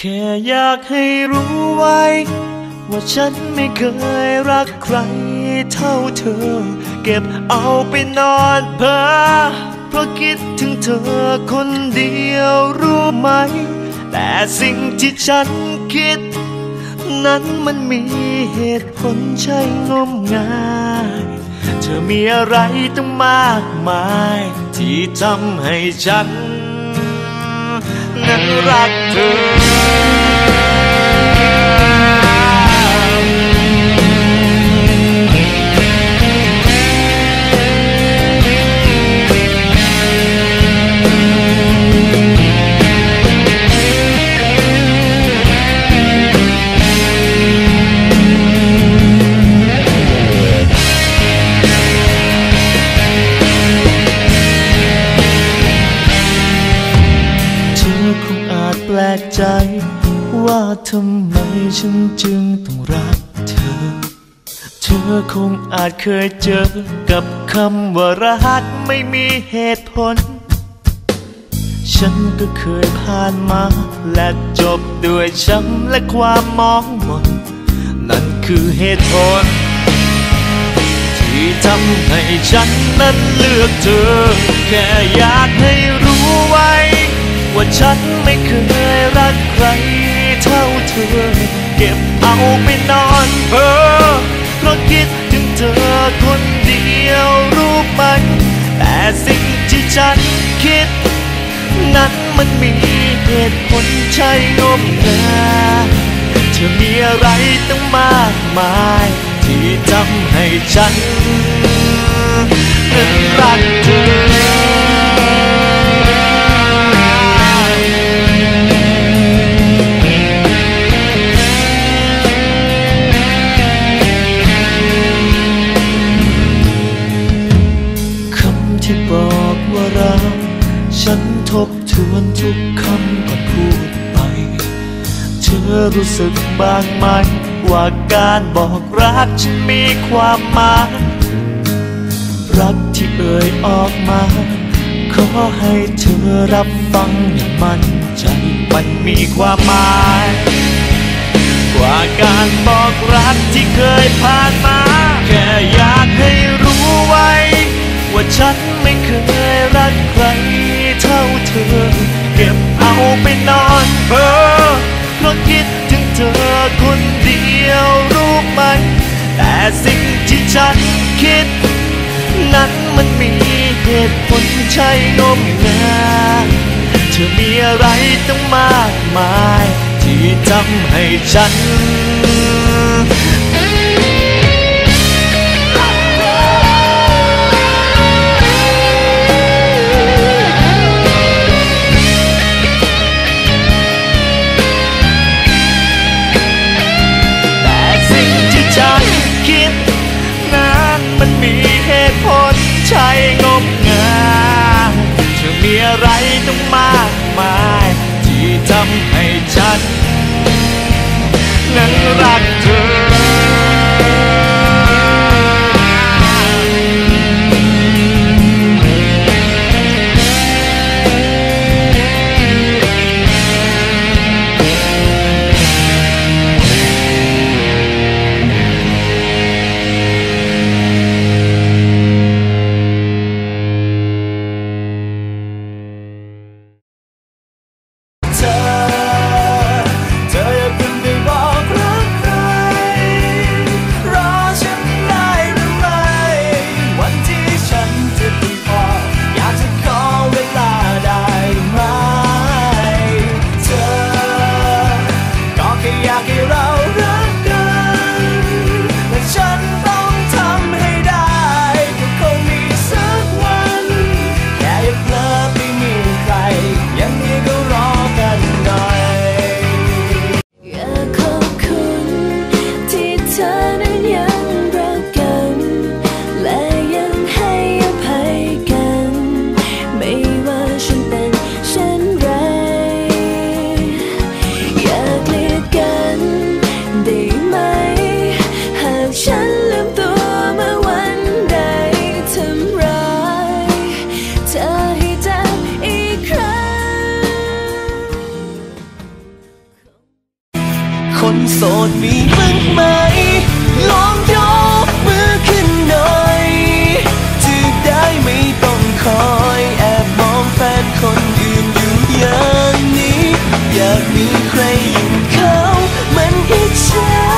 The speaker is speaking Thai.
แค่อยากให้รู้ไว้ ว่าฉันไม่เคยรักใครเท่าเธอ เก็บเอาไปนอนเพ้อเพราะคิดถึงเธอคนเดียวรู้ไหม แต่สิ่งที่ฉันคิด นั้นมันมีเหตุผลใช่งมงายเธอมีอะไรตั้งมากมาย ที่ทำให้ฉัน นั้นรักเธอ ว่าทำไมฉันจึงต้องรักเธอ เธอคงอาจเคยเจอกับคำว่ารักไม่มีเหตุผล ฉันก็เคยผ่านมา และจบด้วยช้ำและความมองมนนั่นคือเหตุผล ที่ทำให้ฉันนั้นเลือกเธอ แค่อยากให้รู้ไว้ ว่าฉันไม่เคยรักใคร เท่าเธอ เก็บเอาไปนอนเพ้อเพราะคิดถึงเธอคนเดียวรู้ไหมแต่สิ่งที่ฉันคิด นั้นมันมีเหตุผลใช่งมงาเธอมีอะไรตั้งมากมาย ที่ทำให้ฉัน วนทุกคำก่อนพูดไป เธอรู้สึกบ้างไหม ว่าการบอกรักฉันมีความหมายรักที่เอ่ยออกมา ขอให้เธอรับฟังอย่างมั่นใจมันมีความหมายกว่าการบอกรักที่เคยผ่านมา แค่อยากให้รู้ไว้ ว่าฉัน ก็บเอาไปนอนเพ้อเพราะคิดถึงเธอคนเดียวรู้ไหม แต่สิ่งที่ฉันคิด นั้นมันมีเหตุผลใช่งมงายเธอมีอะไรตั้งมากมาย ที่ทำให้ฉัน ต้องมากมาย ที่ทำให้ฉัน นั้นรักเธอ คนโสดมีบ้างไหม ลองยกมือขึ้นหน่อย จะได้ไม่ต้องคอยแอบมองแฟนคนอื่นอยู่อย่างนี้ อยากมีใครอย่างเขามันอิจฉา